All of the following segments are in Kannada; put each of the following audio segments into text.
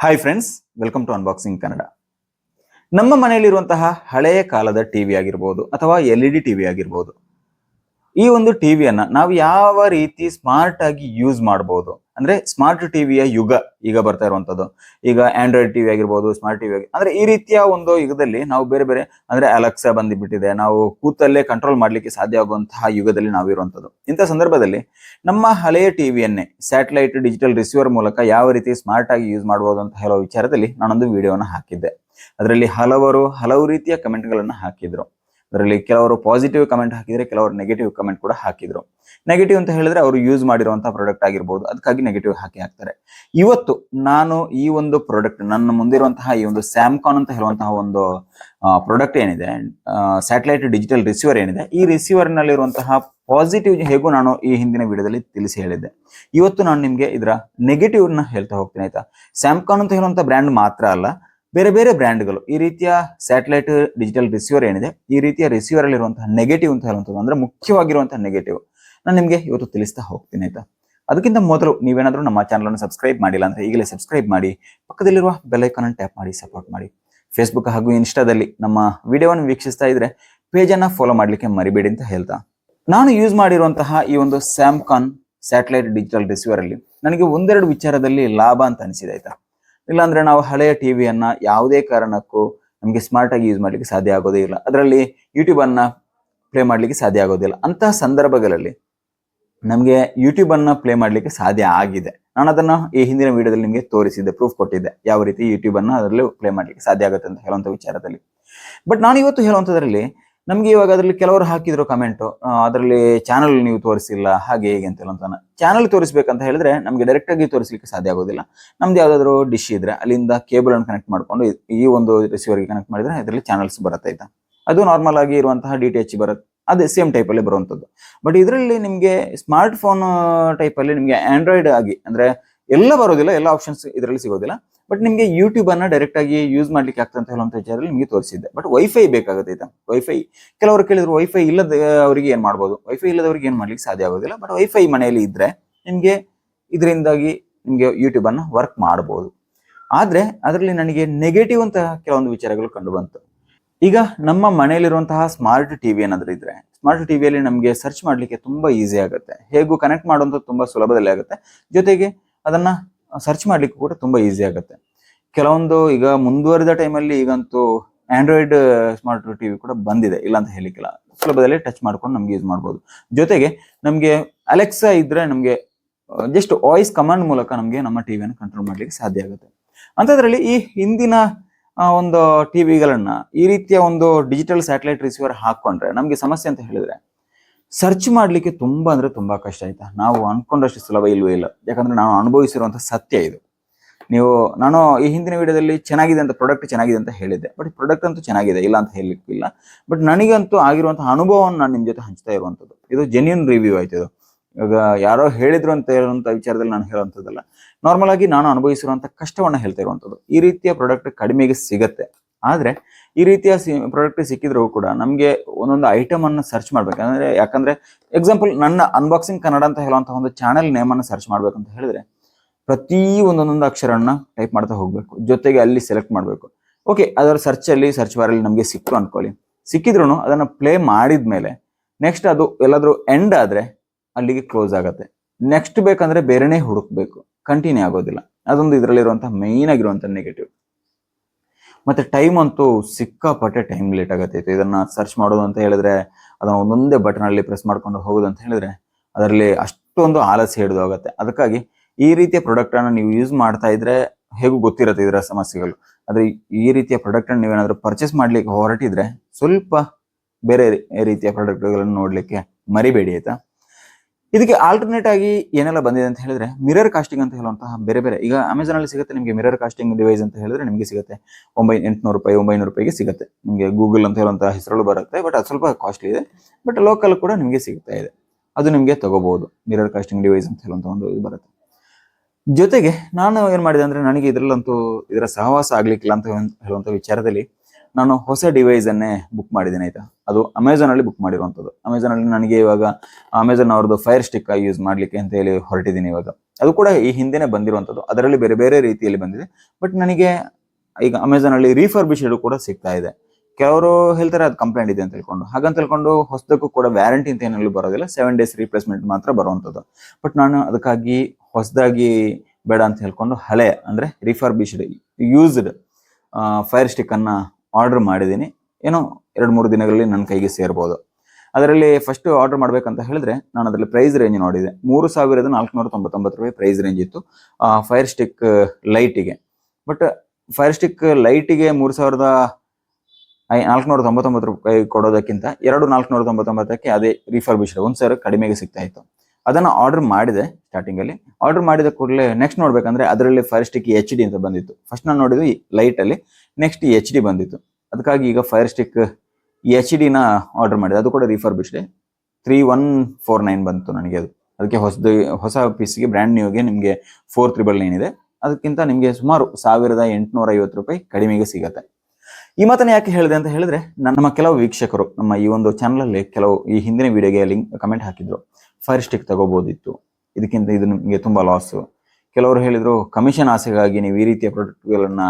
Hi friends welcome to unboxing Kannada ನಮ್ಮ ಮನೆಯಲ್ಲಿರುವಂತಹ ಹಳೆಯ ಕಾಲದ ಟಿವಿ ಆಗಿರ್ಬೋದು ಅಥವಾ ಎಲ್ ಇ ಡಿ ಟಿವಿ ಆಗಿರ್ಬೋದು. ಈ ಒಂದು ಟಿವಿಯನ್ನ ನಾವು ಯಾವ ರೀತಿ ಸ್ಮಾರ್ಟ್ ಆಗಿ ಯೂಸ್ ಮಾಡಬಹುದು ಅಂದ್ರೆ ಸ್ಮಾರ್ಟ್ ಟಿವಿಯ ಯುಗ ಈಗ ಬರ್ತಾ ಇರುವಂತದ್ದು ಈಗ ಆಂಡ್ರಾಯ್ಡ್ ಟಿವಿ ಆಗಿರ್ಬೋದು ಸ್ಮಾರ್ಟ್ ಟಿವಿ ಆಗಿ, ಅಂದ್ರೆ ಈ ರೀತಿಯ ಒಂದು ಯುಗದಲ್ಲಿ ನಾವು ಬೇರೆ ಬೇರೆ, ಅಂದ್ರೆ ಅಲೆಕ್ಸಾ ಬಂದ್ಬಿಟ್ಟಿದೆ. ನಾವು ಕೂತಲ್ಲೇ ಕಂಟ್ರೋಲ್ ಮಾಡ್ಲಿಕ್ಕೆ ಸಾಧ್ಯ ಆಗುವಂತಹ ಯುಗದಲ್ಲಿ ನಾವು ಇರುವಂತದ್ದು ಇಂಥ ಸಂದರ್ಭದಲ್ಲಿ ನಮ್ಮ ಹಳೆಯ ಟಿವಿಯನ್ನೇ ಸ್ಯಾಟಲೈಟ್ ಡಿಜಿಟಲ್ ರಿಸೀವರ್ ಮೂಲಕ ಯಾವ ರೀತಿ ಸ್ಮಾರ್ಟ್ ಆಗಿ ಯೂಸ್ ಮಾಡಬಹುದು ಅಂತ ಹೇಳೋ ವಿಚಾರದಲ್ಲಿ ನಾನೊಂದು ವಿಡಿಯೋನ ಹಾಕಿದ್ದೆ. ಅದರಲ್ಲಿ ಹಲವರು ಹಲವು ರೀತಿಯ ಕಮೆಂಟ್ಗಳನ್ನು ಹಾಕಿದ್ರು. ಅದರಲ್ಲಿ ಕೆಲವರು ಪಾಸಿಟಿವ್ ಕಮೆಂಟ್ ಹಾಕಿದ್ರೆ ಕೆಲವರು ನೆಗೆಟಿವ್ ಕಮೆಂಟ್ ಕೂಡ ಹಾಕಿದ್ರು. ನೆಗೆಟಿವ್ ಅಂತ ಹೇಳಿದ್ರೆ ಅವರು ಯೂಸ್ ಮಾಡಿರುವಂತಹ ಪ್ರಾಡಕ್ಟ್ ಆಗಿರ್ಬೋದು ಅದಕ್ಕಾಗಿ ನೆಗೆಟಿವ್ ಹಾಕಿ ಹಾಕ್ತಾರೆ. ಇವತ್ತು ನಾನು ಈ ಒಂದು ಪ್ರಾಡಕ್ಟ್ ನನ್ನ ಮುಂದಿರುವಂತಹ ಈ ಒಂದು ಸ್ಯಾಮ್ಕಾನ್ ಅಂತ ಹೇಳುವಂತಹ ಒಂದು ಪ್ರಾಡಕ್ಟ್ ಏನಿದೆ ಸ್ಯಾಟಲೈಟ್ ಡಿಜಿಟಲ್ ರಿಸೀವರ್ ಏನಿದೆ, ಈ ರಿಸೀವರ್ ನಲ್ಲಿರುವಂತಹ ಪಾಸಿಟಿವ್ ಹೇಗೂ ನಾನು ಈ ಹಿಂದಿನ ವಿಡಿಯೋದಲ್ಲಿ ತಿಳಿಸಿ ಹೇಳಿದ್ದೆ. ಇವತ್ತು ನಾನು ನಿಮಗೆ ಇದರ ನೆಗೆಟಿವ್ನ ಹೇಳ್ತಾ ಹೋಗ್ತೀನಿ, ಆಯ್ತಾ? ಸ್ಯಾಮ್ಕಾನ್ ಅಂತ ಹೇಳುವಂತ ಬ್ರ್ಯಾಂಡ್ ಮಾತ್ರ ಅಲ್ಲ ಬೇರೆ ಬೇರೆ ಬ್ರ್ಯಾಂಡ್ಗಳು. ಈ ರೀತಿಯ ಸ್ಯಾಟಲೈಟ್ ಡಿಜಿಟಲ್ ರಿಸೀವರ್ ಏನಿದೆ, ಈ ರೀತಿಯ ರಿಸೀವರ್ ಅಲ್ಲಿರುವಂತಹ ನೆಗೆಟಿವ್ ಅಂತ ಹೇಳುವಂಥದ್ದು ಅಂದ್ರೆ ಮುಖ್ಯವಾಗಿರುವಂತಹ ನೆಗೆಟಿವ್ ನಾನು ನಿಮಗೆ ಇವತ್ತು ತಿಳಿಸ್ತಾ ಹೋಗ್ತೀನಿ ಆಯ್ತಾ? ಅದಕ್ಕಿಂತ ಮೊದಲು ನೀವೇನಾದರೂ ನಮ್ಮ ಚಾನಲ್ ಅನ್ನು ಸಬ್ಸ್ಕ್ರೈಬ್ ಮಾಡಿಲ್ಲ ಅಂದ್ರೆ ಈಗಲೇ ಸಬ್ಸ್ಕ್ರೈಬ್ ಮಾಡಿ, ಪಕ್ಕದಲ್ಲಿರುವ ಬೆಲ್ ಐಕಾನ್ ಅನ್ನು ಟ್ಯಾಪ್ ಮಾಡಿ ಸಪೋರ್ಟ್ ಮಾಡಿ. ಫೇಸ್ಬುಕ್ ಹಾಗೂ ಇನ್ಸ್ಟಾದಲ್ಲಿ ನಮ್ಮ ವಿಡಿಯೋವನ್ನು ವೀಕ್ಷಿಸ್ತಾ ಇದ್ರೆ ಪೇಜನ್ನು ಫಾಲೋ ಮಾಡಲಿಕ್ಕೆ ಮರಿಬೇಡಿ ಅಂತ ಹೇಳ್ತಾ. ನಾನು ಯೂಸ್ ಮಾಡಿರುವಂತಹ ಈ ಒಂದು ಸ್ಯಾಮ್ಕಾನ್ ಸ್ಯಾಟಲೈಟ್ ಡಿಜಿಟಲ್ ರಿಸೀವರ್ ಅಲ್ಲಿ ನನಗೆ ಒಂದೆರಡು ವಿಚಾರದಲ್ಲಿ ಲಾಭ ಅಂತ ಅನಿಸಿದೆ ಆಯ್ತಾ? ಇಲ್ಲಾಂದ್ರೆ ನಾವು ಹಳೆಯ ಟಿವಿಯನ್ನ ಯಾವುದೇ ಕಾರಣಕ್ಕೂ ನಮಗೆ ಸ್ಮಾರ್ಟ್ ಆಗಿ ಯೂಸ್ ಮಾಡ್ಲಿಕ್ಕೆ ಸಾಧ್ಯ ಆಗೋದೇ ಇಲ್ಲ. ಅದರಲ್ಲಿ ಯೂಟ್ಯೂಬ್ ಅನ್ನ ಪ್ಲೇ ಮಾಡ್ಲಿಕ್ಕೆ ಸಾಧ್ಯ ಆಗೋದಿಲ್ಲ ಅಂತಹ ಸಂದರ್ಭಗಳಲ್ಲಿ ನಮಗೆ ಯೂಟ್ಯೂಬ್ ಅನ್ನ ಪ್ಲೇ ಮಾಡ್ಲಿಕ್ಕೆ ಸಾಧ್ಯ ಆಗಿದೆ. ನಾನು ಅದನ್ನ ಈ ಹಿಂದಿನ ವಿಡಿಯೋದಲ್ಲಿ ನಿಮಗೆ ತೋರಿಸಿದ್ದೆ ಪ್ರೂಫ್ ಕೊಟ್ಟಿದ್ದೆ. ಯಾವ ರೀತಿ ಯೂಟ್ಯೂಬ್ ಅನ್ನ ಅದರಲ್ಲಿ ಪ್ಲೇ ಮಾಡ್ಲಿಕ್ಕೆ ಸಾಧ್ಯ ಆಗುತ್ತೆ ಅಂತ ಹೇಳುವಂತ ವಿಚಾರದಲ್ಲಿ. ಬಟ್ ನಾನು ಇವತ್ತು ಹೇಳುವಂತದ್ರಲ್ಲಿ ನಮ್ಗೆ ಇವಾಗ ಅದರಲ್ಲಿ ಕೆಲವರು ಹಾಕಿದ್ರು ಕಮೆಂಟು ಅದರಲ್ಲಿ ಚಾನಲ್ ನೀವು ತೋರಿಸಿಲ್ಲ, ಹಾಗೆ ಹೇಗೆ ಅಂತ ಹೇಳುವಂತ ಚಾನಲ್ ತೋರಿಸ್ಬೇಕಂತ ಹೇಳಿದ್ರೆ ನಮ್ಗೆ ಡೈರೆಕ್ಟ್ ಆಗಿ ತೋರಿಸಲಿಕ್ಕೆ ಸಾಧ್ಯ ಆಗೋದಿಲ್ಲ. ನಮ್ದು ಯಾವ್ದಾದ್ರು ಡಿಶ್ ಇದ್ರೆ ಅಲ್ಲಿಂದ ಕೇಬಲ್ ಅನ್ನು ಕನೆಕ್ಟ್ ಮಾಡ್ಕೊಂಡು ಈ- ಒಂದು ರಿಸೀವರ್ಗೆ ಕನೆಕ್ಟ್ ಮಾಡಿದ್ರೆ ಇದರಲ್ಲಿ ಚಾನಲ್ಸ್ ಬರುತ್ತೆ ಅದು ನಾರ್ಮಲ್ ಆಗಿ ಇರುವಂತಹ ಡಿ ಟಿ ಬರುತ್ತೆ. ಅದೇ ಸೇಮ್ ಟೈಪ್ ಅಲ್ಲಿ ಬರುವಂತದ್ದು ಬಟ್ ಇದರಲ್ಲಿ ನಿಮಗೆ ಸ್ಮಾರ್ಟ್ ಫೋನ್ ಟೈಪ್ ಅಲ್ಲಿ ನಿಮಗೆ ಆಂಡ್ರಾಯ್ಡ್ ಆಗಿ, ಅಂದ್ರೆ ಎಲ್ಲ ಬರೋದಿಲ್ಲ, ಎಲ್ಲ ಆಪ್ಷನ್ಸ್ ಇದರಲ್ಲಿ ಸಿಗೋದಿಲ್ಲ. ಬಟ್ ನಿಮಗೆ ಯೂಟ್ಯೂಬ್ ಅನ್ನ ಡೈರೆಕ್ಟ್ ಆಗಿ ಯೂಸ್ ಮಾಡ್ಲಿಕ್ಕೆ ಆಗ್ತದೆ ಅಂತ ವಿಚಾರದಲ್ಲಿ ನಿಮಗೆ ತೋರಿಸಿದ್ದೆ. ಬಟ್ ವೈಫೈ ಬೇಕಾಗುತ್ತೆ ವೈಫೈ ಕೆಲವರು ಕೇಳಿದ್ರು ವೈಫೈ ಇಲ್ಲದ ಅವರಿಗೆ ಏನ್ ಮಾಡ್ಬೋದು? ವೈಫೈ ಇಲ್ಲದವರಿಗೆ ಏನ್ ಮಾಡ್ಲಿಕ್ಕೆ ಸಾಧ್ಯ ಆಗೋದಿಲ್ಲ. ಬಟ್ ವೈಫೈ ಮನೆಯಲ್ಲಿ ಇದ್ರೆ ನಿಮಗೆ ಇದರಿಂದಾಗಿ ನಿಮಗೆ ಯೂಟ್ಯೂಬ್ ಅನ್ನ ವರ್ಕ್ ಮಾಡಬಹುದು ಆದ್ರೆ ಅದರಲ್ಲಿ ನನಗೆ ನೆಗೆಟಿವ್ ಅಂತ ಕೆಲವೊಂದು ವಿಚಾರಗಳು ಕಂಡು ಬಂತು. ಈಗ ನಮ್ಮ ಮನೆಯಲ್ಲಿರುವಂತಹ ಸ್ಮಾರ್ಟ್ ಟಿವಿ ಏನಾದ್ರೂ ಇದ್ರೆ ಸ್ಮಾರ್ಟ್ ಟಿವಿಯಲ್ಲಿ ನಮಗೆ ಸರ್ಚ್ ಮಾಡ್ಲಿಕ್ಕೆ ತುಂಬಾ ಈಸಿ ಆಗುತ್ತೆ. ಹೇಗೂ ಕನೆಕ್ಟ್ ಮಾಡುವಂಥದ್ದು ತುಂಬಾ ಸುಲಭದಲ್ಲಿ ಆಗುತ್ತೆ. ಜೊತೆಗೆ ಅದನ್ನ ಸರ್ಚ್ ಮಾಡ್ಲಿಕ್ಕೆ ಕೂಡ ತುಂಬಾ ಈಸಿ ಆಗುತ್ತೆ. ಕೆಲವೊಂದು ಈಗ ಮುಂದುವರಿದ ಟೈಮಲ್ಲಿ ಈಗಂತೂ ಆಂಡ್ರಾಯ್ಡ್ ಸ್ಮಾರ್ಟ್ ಟಿವಿ ಕೂಡ ಬಂದಿದೆ. ಇಲ್ಲ ಅಂತ ಹೇಳಿಕ್ಕಿಲ್ಲ. ಸುಲಭದಲ್ಲಿ ಟಚ್ ಮಾಡ್ಕೊಂಡು ನಮ್ಗೆ ಯೂಸ್ ಮಾಡ್ಬೋದು. ಜೊತೆಗೆ ನಮಗೆ ಅಲೆಕ್ಸಾ ಇದ್ರೆ ನಮಗೆ ಜಸ್ಟ್ ವಾಯ್ಸ್ ಕಮಾಂಡ್ ಮೂಲಕ ನಮಗೆ ನಮ್ಮ ಟಿವಿಯನ್ನು ಕಂಟ್ರೋಲ್ ಮಾಡ್ಲಿಕ್ಕೆ ಸಾಧ್ಯ ಆಗುತ್ತೆ. ಅಂಥದ್ರಲ್ಲಿ ಈ ಹಿಂದಿನ ಒಂದು ಟಿವಿಗಳನ್ನ ಈ ರೀತಿಯ ಒಂದು ಡಿಜಿಟಲ್ ಸ್ಯಾಟಲೈಟ್ ರಿಸೀವರ್ ಹಾಕೊಂಡ್ರೆ ನಮಗೆ ಸಮಸ್ಯೆ ಅಂತ ಹೇಳಿದ್ರೆ ಸರ್ಚ್ ಮಾಡಲಿಕ್ಕೆ ತುಂಬ ಅಂದರೆ ತುಂಬ ಕಷ್ಟ ಆಯಿತಾ? ನಾವು ಅಂದ್ಕೊಂಡಷ್ಟು ಸುಲಭ ಇಲ್ಲವೇ ಇಲ್ಲ? ಯಾಕಂದರೆ ನಾವು ಅನುಭವಿಸಿರುವಂಥ ಸತ್ಯ ಇದು. ನೀವು, ನಾನು ಈ ಹಿಂದಿನ ವಿಡಿಯೋದಲ್ಲಿ ಚೆನ್ನಾಗಿದೆ ಅಂತ ಪ್ರಾಡಕ್ಟ್ ಚೆನ್ನಾಗಿದೆ ಅಂತ ಹೇಳಿದ್ದೆ. ಬಟ್ ಪ್ರಾಡಕ್ಟ್ ಅಂತೂ ಚೆನ್ನಾಗಿದೆ, ಇಲ್ಲ ಅಂತ ಹೇಳಲಿಕ್ಕಿಲ್ಲ. ಬಟ್ ನನಗಂತೂ ಆಗಿರುವಂಥ ಅನುಭವವನ್ನು ನಾನು ನಿಮ್ಮ ಜೊತೆ ಹಂಚ್ತಾ ಇರುವಂಥದ್ದು. ಇದು ಜೆನ್ಯೂನ್ ರಿವ್ಯೂ ಆಯ್ತು ಇದು. ಇವಾಗ ಯಾರೋ ಹೇಳಿದ್ರು ಅಂತ ಇರುವಂಥ ವಿಚಾರದಲ್ಲಿ ನಾನು ಹೇಳುವಂಥದ್ದಲ್ಲ. ನಾರ್ಮಲ್ ಆಗಿ ನಾನು ಅನುಭವಿಸಿರುವಂಥ ಕಷ್ಟವನ್ನು ಹೇಳ್ತಾ ಇರುವಂಥದ್ದು. ಈ ರೀತಿಯ ಪ್ರಾಡಕ್ಟ್ ಕಡಿಮೆಗೆ ಸಿಗತ್ತೆ. ಆದ್ರೆ ಈ ರೀತಿಯ ಪ್ರಾಡಕ್ಟ್ ಸಿಕ್ಕಿದ್ರು ಕೂಡ ನಮಗೆ ಒಂದೊಂದು ಐಟಮ್ ಅನ್ನು ಸರ್ಚ್ ಮಾಡ್ಬೇಕಂದ್ರೆ ಯಾಕಂದ್ರೆ ಎಕ್ಸಾಂಪಲ್ ನನ್ನ ಅನ್ಬಾಕ್ಸಿಂಗ್ ಕನ್ನಡ ಅಂತ ಹೇಳುವಂತಹ ಒಂದು ಚಾನೆಲ್ ನೇಮ್ ಸರ್ಚ್ ಸರ್ಚ್ ಅಂತ ಹೇಳಿದ್ರೆ ಪ್ರತಿ ಒಂದೊಂದೊಂದು ಅಕ್ಷರನ್ನ ಟೈಪ್ ಮಾಡ್ತಾ ಹೋಗ್ಬೇಕು. ಜೊತೆಗೆ ಅಲ್ಲಿ ಸೆಲೆಕ್ಟ್ ಮಾಡಬೇಕು. ಓಕೆ ಅದರ ಸರ್ಚ್ ಅಲ್ಲಿ ಸರ್ಚ್ ಬಾರ್ ಅಲ್ಲಿ ನಮಗೆ ಸಿಕ್ತು ಅನ್ಕೊಳ್ಳಿ. ಸಿಕ್ಕಿದ್ರು ಅದನ್ನ ಪ್ಲೇ ಮಾಡಿದ್ಮೇಲೆ ನೆಕ್ಸ್ಟ್ ಅದು ಎಲ್ಲಾದ್ರೂ ಎಂಡ್ ಆದ್ರೆ ಅಲ್ಲಿಗೆ ಕ್ಲೋಸ್ ಆಗುತ್ತೆ. ನೆಕ್ಸ್ಟ್ ಬೇಕಂದ್ರೆ ಬೇರೆನೇ ಹುಡುಕ್ಬೇಕು. ಕಂಟಿನ್ಯೂ ಆಗೋದಿಲ್ಲ. ಅದೊಂದು ಇದರಲ್ಲಿರುವಂತಹ ಮೇಯ್ನ್ ಆಗಿರುವಂಥ ನೆಗೆಟಿವ್ ಮತ್ತೆ ಟೈಮ್ ಅಂತೂ ಸಿಕ್ಕಾಪಟ್ಟೆ ಟೈಮ್ ಲೇಟ್ ಆಗತ್ತೆ. ಇದನ್ನ ಸರ್ಚ್ ಮಾಡೋದು ಅಂತ ಹೇಳಿದ್ರೆ, ಅದನ್ನ ಒಂದೊಂದೇ ಬಟನ್ ಅಲ್ಲಿ ಪ್ರೆಸ್ ಮಾಡ್ಕೊಂಡು ಹೋಗೋದು ಅಂತ ಹೇಳಿದ್ರೆ, ಅದರಲ್ಲಿ ಅಷ್ಟೊಂದು ಆಲಸ್ಯ ಹಿಡಿದು ಹೋಗುತ್ತೆ. ಅದಕ್ಕಾಗಿ ಈ ರೀತಿಯ ಪ್ರಾಡಕ್ಟ್ ಅನ್ನ ನೀವು ಯೂಸ್ ಮಾಡ್ತಾ ಇದ್ರೆ ಹೇಗೂ ಗೊತ್ತಿರತ್ತೆ ಇದರ ಸಮಸ್ಯೆಗಳು. ಆದ್ರೆ ಈ ರೀತಿಯ ಪ್ರಾಡಕ್ಟ್ ಅನ್ನು ನೀವೇನಾದ್ರೂ ಪರ್ಚೇಸ್ ಮಾಡ್ಲಿಕ್ಕೆ ಹೊರಟಿದ್ರೆ ಸ್ವಲ್ಪ ಬೇರೆ ರೀತಿಯ ಪ್ರಾಡಕ್ಟ್ಗಳನ್ನು ನೋಡ್ಲಿಕ್ಕೆ ಮರಿಬೇಡಿ ಆಯ್ತಾ? ಇದಕ್ಕೆ ಆಲ್ಟರ್ನೇಟ್ ಆಗಿ ಏನೆಲ್ಲ ಬಂದಿದೆ ಅಂತ ಹೇಳಿದ್ರೆ ಮಿರರ್ ಕಾಸ್ಟಿಂಗ್ ಅಂತ ಹೇಳುವಂತಹ ಬೇರೆ ಬೇರೆ. ಈಗ ಅಮೆಝಾನ್ ಅಲ್ಲಿ ಸಿಗುತ್ತೆ, ನಿಮಗೆ ಮಿರರ್ ಕಾಸ್ಟಿಂಗ್ ಡಿವೈಸ್ ಅಂತ ಹೇಳಿದ್ರೆ ನಿಮಗೆ ಸಿಗುತ್ತೆ. ಒಂಬೈ ಎಂಟುನೂರು ರೂಪಾಯಿ, ಒಂಬೈನೂರು ರೂಪಾಯಿಗೆ ಸಿಗುತ್ತೆ. ನಿಮಗೆ ಗೂಗಲ್ ಅಂತ ಹೇಳುವಂತಹ ಹೆಸರುಗಳು ಬರುತ್ತೆ ಬಟ್ ಅದು ಸ್ವಲ್ಪ ಕಾಸ್ಟ್ಲಿ ಇದೆ. ಬಟ್ ಲೋಕಲ್ ಕೂಡ ನಿಮಗೆ ಸಿಗ್ತಾ ಇದೆ. ಅದು ನಿಮಗೆ ತಗೋಬಹುದು. ಮಿರರ್ ಕಾಸ್ಟಿಂಗ್ ಡಿವೈಸ್ ಅಂತ ಹೇಳುವಂತ ಒಂದು ಇದು ಬರುತ್ತೆ. ಜೊತೆಗೆ ನಾನು ಏನು ಮಾಡಿದೆ ಅಂದರೆ ನನಗೆ ಇದರಲ್ಲಂತೂ ಇದರ ಸಹವಾಸ ಆಗ್ಲಿಕ್ಕಿಲ್ಲ ಅಂತ ಹೇಳುವಂತ ವಿಚಾರದಲ್ಲಿ ನಾನು ಹೊಸ ಡಿವೈಸ್ ಅನ್ನೇ ಬುಕ್ ಮಾಡಿದ್ದೀನಿ ಆಯ್ತಾ? ಅದು ಅಮೆಝಾನ್ ಅಲ್ಲಿ ಬುಕ್ ಮಾಡಿರುವಂಥದ್ದು. ಅಮೆಝಾನ್ ಅಲ್ಲಿ ನನಗೆ ಇವಾಗ ಅಮೆಝಾನ್ ಅವ್ರದ್ದು ಫೈರ್ ಸ್ಟಿಕ್ ಯೂಸ್ ಮಾಡ್ಲಿಕ್ಕೆ ಅಂತ ಹೇಳಿ ಹೊರಟಿದ್ದೀನಿ ಇವಾಗ. ಅದು ಕೂಡ ಈ ಹಿಂದೆನೆ ಬಂದಿರುವಂಥದ್ದು. ಅದರಲ್ಲಿ ಬೇರೆ ಬೇರೆ ರೀತಿಯಲ್ಲಿ ಬಂದಿದೆ. ಬಟ್ ನನಗೆ ಈಗ ಅಮೆಝಾನ್ ಅಲ್ಲಿ ಕೂಡ ಸಿಗ್ತಾ ಇದೆ. ಕೆಲವರು ಹೇಳ್ತಾರೆ ಅದು ಕಂಪ್ಲೇಂಟ್ ಇದೆ ಅಂತ ಹೇಳ್ಕೊಂಡು ಹಾಗಂತ ಹೇಳ್ಕೊಂಡು ಹೊಸದಕ್ಕೂ ಕೂಡ ವ್ಯಾರಂಟಿ ಅಂತ ಏನೆಲ್ಲೂ ಬರೋದಿಲ್ಲ. ಸೆವೆನ್ ಡೇಸ್ ರೀಪ್ಲೇಸ್ಮೆಂಟ್ ಮಾತ್ರ ಬರುವಂಥದ್ದು. ಬಟ್ ನಾನು ಅದಕ್ಕಾಗಿ ಹೊಸದಾಗಿ ಬೇಡ ಅಂತ ಹೇಳ್ಕೊಂಡು ಹಳೆ ಅಂದ್ರೆ ರಿಫರ್ಬಿಶ್ಡ್ ಯೂಸ್ಡ್ ಫೈರ್ ಸ್ಟಿಕ್ ಅನ್ನ ಆರ್ಡರ್ ಮಾಡಿದ್ದೀನಿ. ಏನೋ ಎರಡು, ಮೂರು ದಿನಗಳಲ್ಲಿ ನನ್ನ ಕೈಗೆ ಸೇರ್ಬೋದು. ಅದರಲ್ಲಿ ಫಸ್ಟ್ ಆರ್ಡರ್ ಮಾಡ್ಬೇಕಂತ ಹೇಳಿದ್ರೆ ನಾನು ಅದರಲ್ಲಿ ಪ್ರೈಸ್ ರೇಂಜ್ ನೋಡಿದೆ. ಮೂರು ಸಾವಿರದ ನಾಲ್ಕುನೂರ ತೊಂಬತ್ತೊಂಬತ್ತು ರೂಪಾಯಿ ಪ್ರೈಸ್ ರೇಂಜ್ ಇತ್ತು ಫೈರ್ ಸ್ಟಿಕ್ ಲೈಟಿಗೆ ಬಟ್ ಫೈರ್ ಸ್ಟಿಕ್ ಲೈಟಿಗೆ ಮೂರು ಸಾವಿರದ, ಐ ನಾಲ್ಕುನೂರ ತೊಂಬತ್ತೊಂಬತ್ತು ರೂಪಾಯಿ ಕೊಡೋದಕ್ಕಿಂತ ಎರಡು ನಾಲ್ಕುನೂರ ತೊಂಬತ್ತೊಂಬತ್ತಕ್ಕೆ ಅದೇ ರಿಫರ್ಬಿಶ್ಡ್ ಒಂದು ಸಾವಿರ ಕಡಿಮೆಗೆ ಸಿಗ್ತಾ ಇತ್ತು. ಅದನ್ನು ಆರ್ಡರ್ ಮಾಡಿದೆ ಸ್ಟಾರ್ಟಿಂಗಲ್ಲಿ ಆರ್ಡರ್ ಮಾಡಿದ ಕೂಡಲೇ ನೆಕ್ಸ್ಟ್ ನೋಡ್ಬೇಕಂದ್ರೆ ಅದರಲ್ಲಿ ಫೈರ್ ಸ್ಟಿಕ್ ಎಚ್ ಡಿ ಅಂತ ಬಂದಿತ್ತು. ಫಸ್ಟ್ ನಾನು ನೋಡಿದ್ದು ಲೈಟಲ್ಲಿ ನೆಕ್ಸ್ಟ್ ಎಚ್ ಡಿ ಬಂದಿತ್ತು. ಅದಕ್ಕಾಗಿ ಈಗ ಫೈರ್ ಸ್ಟಿಕ್ ಎಚ್ ಡಿನ ಆರ್ಡರ್ ಮಾಡಿದೆ. ಅದು ಕೂಡ refurbished three one four nine ಬಂತು ನನಗೆ ಅದು. ಅದಕ್ಕೆ ಹೊಸದು, ಹೊಸ ಪೀಸ್ಗೆ ಬ್ರ್ಯಾಂಡ್ ನ್ಯೂಗೆ ನಿಮಗೆ ಫೋರ್ ತ್ರಿಬಲ್ ನೈನ್ ಇದೆ. ಅದಕ್ಕಿಂತ ನಿಮಗೆ ಸುಮಾರು ಸಾವಿರದ ಎಂಟುನೂರ ಐವತ್ತು ರೂಪಾಯಿ ಕಡಿಮೆಗೆ ಸಿಗುತ್ತೆ. ಈ ಮಾತನ್ನ ಯಾಕೆ ಹೇಳಿದೆ ಅಂತ ಹೇಳಿದ್ರೆ, ನಮ್ಮ ಕೆಲವು ವೀಕ್ಷಕರು, ನಮ್ಮ ಈ ಒಂದು ಚಾನಲಲ್ಲಿ ಕೆಲವು ಈ ಹಿಂದಿನ ವಿಡಿಯೋಗೆ ಲಿಂಕ್ ಕಮೆಂಟ್ ಹಾಕಿದ್ರು. ಫೈರ್ ಸ್ಟಿಕ್ ತಗೋಬೋದಿತ್ತು. ಇದಕ್ಕಿಂತ ಇದು ನಿಮಗೆ ತುಂಬಾ ಲಾಸ್ ಕೆಲವರು ಹೇಳಿದರು ಕಮಿಷನ್ ಆಸೆಗಾಗಿ ನೀವು ಈ ರೀತಿಯ ಪ್ರಾಡಕ್ಟ್ಗಳನ್ನ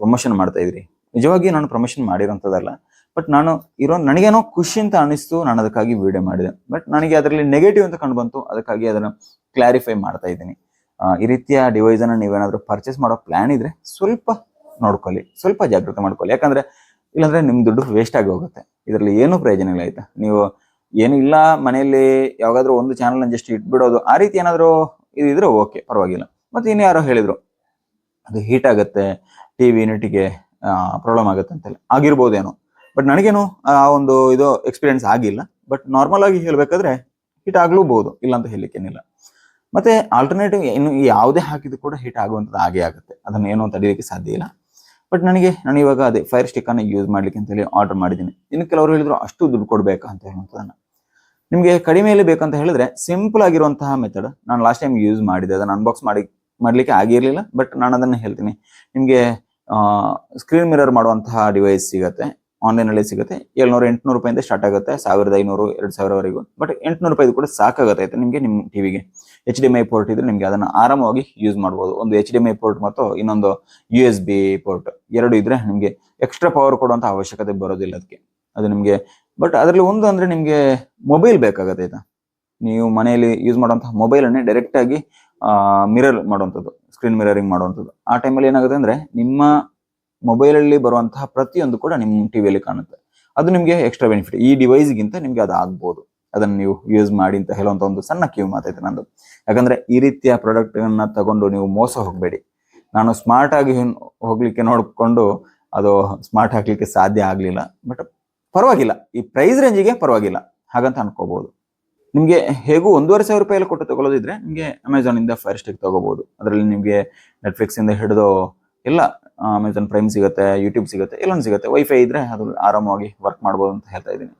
ಪ್ರಮೋಷನ್ ಮಾಡ್ತಾ ಇದ್ರಿ ನಿಜವಾಗಿ ನಾನು ಪ್ರಮೋಷನ್ ಮಾಡಿರೋಂಥದ್ದಲ್ಲ. ಬಟ್ ನಾನು ಇರೋ, ನನಗೇನೋ ಖುಷಿ ಅಂತ ಅನಿಸ್ತು, ನಾನು ಅದಕ್ಕಾಗಿ ವಿಡಿಯೋ ಮಾಡಿದೆ. ಬಟ್ ನನಗೆ ಅದರಲ್ಲಿ ನೆಗೆಟಿವ್ ಅಂತ ಕಂಡು ಬಂತು ಅದಕ್ಕಾಗಿ ಅದನ್ನು ಕ್ಲಾರಿಫೈ ಮಾಡ್ತಾ ಇದ್ದೀನಿ. ಈ ರೀತಿಯ ಡಿವೈಸನ್ನು ನೀವೇನಾದರೂ ಪರ್ಚೇಸ್ ಮಾಡೋ ಪ್ಲ್ಯಾನ್ ಇದ್ರೆ ಸ್ವಲ್ಪ ನೋಡ್ಕೊಳ್ಳಿ, ಸ್ವಲ್ಪ ಜಾಗೃತಿ ಮಾಡ್ಕೊಳ್ಳಿ. ಯಾಕಂದ್ರೆ ಇಲ್ಲಾಂದ್ರೆ ನಿಮ್ಮ ದುಡ್ಡು ವೇಸ್ಟ್ ಆಗಿ ಹೋಗುತ್ತೆ. ಇದರಲ್ಲಿ ಏನೂ ಪ್ರಯೋಜನ ಇಲ್ಲ ಆಯ್ತಾ? ನೀವು ಏನು ಇಲ್ಲ ಮನೆಯಲ್ಲಿ ಯಾವಾಗಾದ್ರೂ ಒಂದು ಚಾನಲ್ ಜಸ್ಟ್ ಇಟ್ಬಿಡೋದು, ಆ ರೀತಿ ಏನಾದರೂ ಇದ್ರೆ ಓಕೆ ಪರವಾಗಿಲ್ಲ. ಮತ್ತೆ ಇನ್ನು ಯಾರೋ ಹೇಳಿದ್ರು ಅದು ಹೀಟ್ ಆಗುತ್ತೆ ಟಿ ವಿ ಯೂನಿಟ್ಗೆ ಪ್ರಾಬ್ಲಮ್ ಆಗುತ್ತೆ ಅಂತೇಳಿ ಆಗಿರ್ಬೋದೇನೋ ಬಟ್ ನನಗೇನು, ಆ, ಒಂದು ಇದು ಎಕ್ಸ್ಪೀರಿಯನ್ಸ್ ಆಗಿಲ್ಲ. ಬಟ್ ನಾರ್ಮಲ್ ಆಗಿ ಹೇಳಬೇಕಾದ್ರೆ ಹೀಟ್ ಆಗ್ಲೂಬಹುದು ಇಲ್ಲ ಅಂತ ಹೇಳಲಿಕ್ಕೇನಿಲ್ಲ ಮತ್ತೆ ಆಲ್ಟರ್ನೇಟಿವ್ ಇನ್ನು ಯಾವುದೇ ಹಾಕಿದ್ರು ಕೂಡ ಹೀಟ್ ಆಗುವಂಥದ್ದು ಆಗೇ ಆಗುತ್ತೆ. ಅದನ್ನು ಏನೋ ತಡೀಲಿಕ್ಕೆ ಸಾಧ್ಯ ಇಲ್ಲ. ಬಟ್ ನನಗೆ, ನಾನು ಇವಾಗ ಅದೇ ಫೈರ್ ಸ್ಟಿಕ್ ಅನ್ನ ಯೂಸ್ ಮಾಡ್ಲಿಕ್ಕೆ ಅಂತ ಹೇಳಿ ಆರ್ಡರ್ ಮಾಡಿದ್ದೀನಿ. ಇನ್ನು ಕೆಲವರು ಹೇಳಿದ್ರು ಅಷ್ಟು ದುಡ್ಡು ಕೊಡಬೇಕಾ ಅಂತ ಹೇಳುವಂಥದ್ದನ್ನ. ನಿಮಗೆ ಕಡಿಮೆಯಲ್ಲಿ ಬೇಕಂತ ಹೇಳಿದ್ರೆ ಸಿಂಪಲ್ ಆಗಿರುವಂತಹ ಮೆಥಡ್ ನಾನು ಲಾಸ್ಟ್ ಟೈಮ್ ಯೂಸ್ ಮಾಡಿದೆ ಅದನ್ನು ಅನ್ಬಾಕ್ಸ್ ಮಾಡಿ ಮಾಡ್ಲಿಕ್ಕೆ ಆಗಿರ್ಲಿಲ್ಲ ಬಟ್ ನಾನು ಅದನ್ನ ಹೇಳ್ತೀನಿ. ನಿಮಗೆ ಸ್ಕ್ರೀನ್ ಮಿರರ್ ಮಾಡುವಂತಹ ಡಿವೈಸ್ ಸಿಗುತ್ತೆ ಆನ್ಲೈನ್ ಅಲ್ಲಿ ಸಿಗುತ್ತೆ. ಏಳ್ನೂರು, ಎಂಟುನೂರು ರೂಪಾಯಿಂದ ಸ್ಟಾರ್ಟ್ ಆಗುತ್ತೆ, ಸಾವಿರದ ಐನೂರು, ಎರಡು ಸಾವಿರವರೆಗೂ. ಬಟ್ ಎಂಟ್ನೂರು ರೂಪಾಯಿ ಕೂಡ ಸಾಕಾಗುತ್ತೆ ನಿಮಗೆ ನಿಮ್ಮ ಟಿವಿಗೆ H D M I port ಇದ್ರೆ ನಿಮಗೆ ಅದನ್ನು ಆರಾಮವಾಗಿ ಯೂಸ್ ಮಾಡ್ಬೋದು. ಒಂದು ಎಚ್ ಡಿ ಐ ಪೋರ್ಟ್ ಮತ್ತು ಇನ್ನೊಂದು ಯು ಎಸ್ ಬಿ ಪೋರ್ಟ್ ಎರಡು ಇದ್ರೆ ನಿಮಗೆ ಎಕ್ಸ್ಟ್ರಾ ಪವರ್ ಕೊಡುವಂತ ಅವಶ್ಯಕತೆ ಬರೋದಿಲ್ಲ ಅದಕ್ಕೆ ಅದು ನಿಮಗೆ ಬಟ್ ಅದರಲ್ಲಿ ಒಂದು ಅಂದ್ರೆ ನಿಮಗೆ ಮೊಬೈಲ್ ಬೇಕಾಗುತ್ತೆ ಆಯ್ತಾ. ನೀವು ಮನೆಯಲ್ಲಿ ಯೂಸ್ ಮಾಡುವಂತಹ ಮೊಬೈಲ್ ಡೈರೆಕ್ಟಾಗಿ ಮಿರರ್ ಮಾಡುವಂಥದ್ದು ಸ್ಕ್ರೀನ್ ಮಿರರಿಂಗ್ ಮಾಡುವಂಥದ್ದು. ಆ ಟೈಮಲ್ಲಿ ಏನಾಗುತ್ತೆ ಅಂದರೆ, ನಿಮ್ಮ ಮೊಬೈಲಲ್ಲಿ ಬರುವಂತಹ ಪ್ರತಿಯೊಂದು ಕೂಡ ನಿಮ್ಮ ಟಿವಿಯಲ್ಲಿ ಕಾಣುತ್ತೆ. ಅದು ನಿಮಗೆ ಎಕ್ಸ್ಟ್ರಾ ಬೆನಿಫಿಟ್ ಈ ಡಿವೈಸ್ಗಿಂತ ನಿಮಗೆ ಅದು ಆಗ್ಬೋದು. ಅದನ್ನು ನೀವು ಯೂಸ್ ಮಾಡಿ ಅಂತ ಹೇಳುವಂಥ ಒಂದು ಸಣ್ಣ ಕಿವಿ ಮಾತೈತೆ ನಂದು. ಯಾಕಂದರೆ ಈ ರೀತಿಯ ಪ್ರಾಡಕ್ಟನ್ನು ತಗೊಂಡು ನೀವು ಮೋಸ ಹೋಗಬೇಡಿ. ನಾನು ಸ್ಮಾರ್ಟ್ ಆಗಿ ಹೋಗ್ಲಿಕ್ಕೆ ನೋಡಿಕೊಂಡು ಅದು ಸ್ಮಾರ್ಟ್ ಹಾಕ್ಲಿಕ್ಕೆ ಸಾಧ್ಯ ಆಗಲಿಲ್ಲ. ಬಟ್ ಪರವಾಗಿಲ್ಲ. ಈ ಪ್ರೈಸ್ ರೇಂಜಿಗೆ ಪರವಾಗಿಲ್ಲ. ಹಾಗಂತ ಅನ್ಕೋಬಹುದು ನಿಮಗೆ ಹೇಗೂ ಒಂದೂವರೆ ಸಾವಿರ ರೂಪಾಯಿ ಕೊಟ್ಟು ತಗೊಳ್ಳೋದಿದ್ರೆ ನಿಮಗೆ ಅಮೆಝಾನ್ ಇಂದ ಫೈರ್ ಸ್ಟಿಕ್ ತಗೋಬಹುದು ಅದರಲ್ಲಿ ನಿಮಗೆ ನೆಟ್ಫ್ಲಿಕ್ಸಿಂದ ಹಿಡಿದು ಎಲ್ಲ ಅಮೆಝಾನ್ ಪ್ರೈಮ್ ಸಿಗುತ್ತೆ ಯೂಟ್ಯೂಬ್ ಸಿಗುತ್ತೆ ಎಲ್ಲೊಂದು ಸಿಗುತ್ತೆ. ವೈಫೈ ಇದ್ರೆ ಅದು ಆರಾಮವಾಗಿ ವರ್ಕ್ ಮಾಡ್ಬೋದು ಅಂತ ಹೇಳ್ತಾ ಇದ್ದೀನಿ.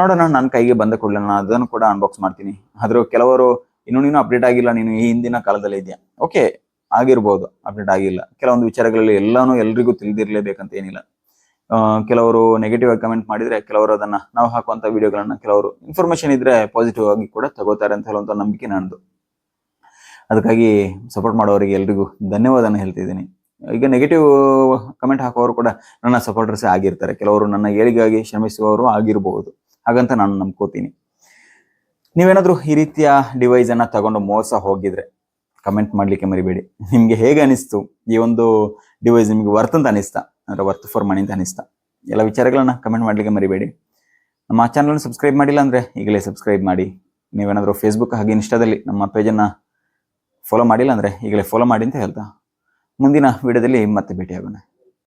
ನೋಡೋಣ ನನ್ನ ಕೈಗೆ ಬಂದ ಕೂಡಲೇ ನಾನು ಅದನ್ನು ಕೂಡ ಅನ್ಬಾಕ್ಸ್ ಮಾಡ್ತೀನಿ. ಆದರೂ ಕೆಲವರು ಇನ್ನೂ ನೀನು ಅಪ್ಡೇಟ್ ಆಗಿಲ್ಲ, ನೀನು ಈ ಹಿಂದಿನ ಕಾಲದಲ್ಲಿ ಇದೆಯಾ ಓಕೆ ಆಗಿರ್ಬೋದು ಅಪ್ಡೇಟ್ ಆಗಿಲ್ಲ. ಕೆಲವೊಂದು ವಿಚಾರಗಳಲ್ಲಿ ಎಲ್ಲಾನು ಎಲ್ರಿಗೂ ತಿಳಿದಿರಲೇಬೇಕಂತ ಏನಿಲ್ಲ. ಕೆಲವರು ನೆಗೆಟಿವ್ ಆಗಿ ಕಮೆಂಟ್ ಮಾಡಿದ್ರೆ ಕೆಲವರು ಅದನ್ನ ನಾವು ಹಾಕುವಂತ ವಿಡಿಯೋಗಳನ್ನ ಕೆಲವರು ಇನ್ಫಾರ್ಮೇಶನ್ ಇದ್ರೆ ಪಾಸಿಟಿವ್ ಆಗಿ ಕೂಡ ತಗೋತಾರೆ ಅಂತ ಹೇಳುವಂತ ನಂಬಿಕೆ ನಂದು ಅದಕ್ಕಾಗಿ ಸಪೋರ್ಟ್ ಮಾಡೋರಿಗೆ ಎಲ್ರಿಗೂ ಧನ್ಯವಾದನ ಹೇಳ್ತಿದ್ದೀನಿ. ಈಗ ನೆಗೆಟಿವ್ ಕಮೆಂಟ್ ಹಾಕುವವರು ಕೂಡ ನನ್ನ ಸಪೋರ್ಟರ್ಸ್ ಆಗಿರ್ತಾರೆ. ಕೆಲವರು ನನ್ನ ಏಳಿಗಾಗಿ ಶ್ರಮಿಸುವವರು ಆಗಿರಬಹುದು ಹಾಗಂತ ನಾನು ನಂಬ್ಕೋತೀನಿ. ನೀವೇನಾದ್ರೂ ಈ ರೀತಿಯ ಡಿವೈಸ್ ಅನ್ನ ತಗೊಂಡು ಮೋಸ ಹೋಗಿದ್ರೆ ಕಮೆಂಟ್ ಮಾಡ್ಲಿಕ್ಕೆ ಮರಿಬೇಡಿ. ನಿಮ್ಗೆ ಹೇಗೆ ಅನಿಸ್ತು? ಈ ಒಂದು ಡಿವೈಸ್ ನಿಮ್ಗೆ ಅಂತ ಅನಿಸ್ತಾ? ಅಂದ್ರೆ ವರ್ತ್ ಫಾರ್ ಮನಿ ಅಂತ ಅನಿಸ್ತಾ ಎಲ್ಲ ವಿಚಾರಗಳನ್ನ ಕಮೆಂಟ್ ಮಾಡಲಿಕ್ಕೆ ಮರಿಬೇಡಿ. ನಮ್ಮ ಚಾನಲ್ನ ಸಬ್ಸ್ಕ್ರೈಬ್ ಮಾಡಿಲ್ಲ ಅಂದರೆ ಈಗಲೇ ಸಬ್ಸ್ಕ್ರೈಬ್ ಮಾಡಿ. ನೀವೇನಾದರೂ ಫೇಸ್ಬುಕ್ ಹಾಗೆ ಇನ್ಸ್ಟಾದಲ್ಲಿ ನಮ್ಮ ಪೇಜನ್ನು ಫಾಲೋ ಮಾಡಿಲ್ಲ ಅಂದರೆ ಈಗಲೇ ಫಾಲೋ ಮಾಡಿ ಅಂತ ಹೇಳ್ತಾ. ಮುಂದಿನ ವಿಡಿಯೋದಲ್ಲಿ ಮತ್ತೆ ಭೇಟಿಯಾಗೋಣ.